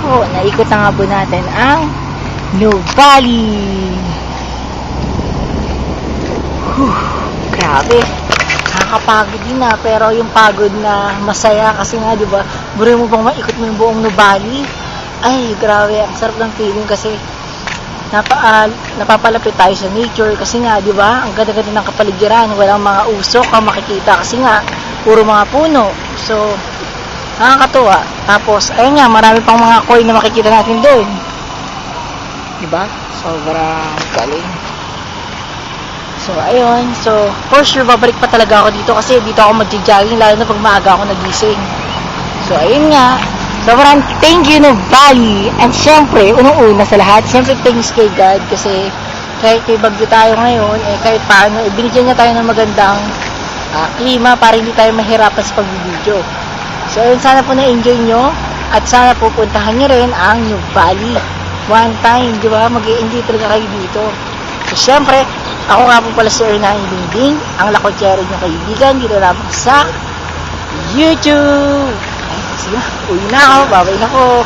po, naikot na nga po natin ang Valley. Whew, grabe. Nakakapagod din na, pero yung pagod na masaya kasi nga, di ba, buro mo bang maikot mo yung buong Valley? Ay, grabe, ang sarap ng feeling kasi napa, ah, napapalapit tayo sa nature kasi nga, di ba, ang ganda-ganda ng kapaligiran, walang mga usok ang makikita kasi nga, puro mga puno. So, nakakatuwa. Tapos, ayun nga, marami pang mga coin na makikita natin doon. Di ba? Sobrang galing. So, ayun. So, for sure, babalik pa talaga ako dito kasi dito ako mag-jogging, lalo na pag maaga ako nagising. So, ayun nga. Sobrang thank you no Bali. And syempre, unang-una sa lahat, syempre thanks kay God kasi kahit may bagyo tayo ngayon, eh kahit paano, eh, binigyan niya tayo ng magandang ah, klima para hindi tayo mahirapan sa pagbibideo. So, ayun, sana po na-enjoy nyo at sana po puntahan nyo rin ang New Valley. One time, di ba? mag enjoy talaga kayo dito. So, syempre, ako nga po pala si Ernain Dingding, ang lakotyero nyo kaibigan dito lamang sa YouTube. Ay, sige, uwi na ako, babay na ako.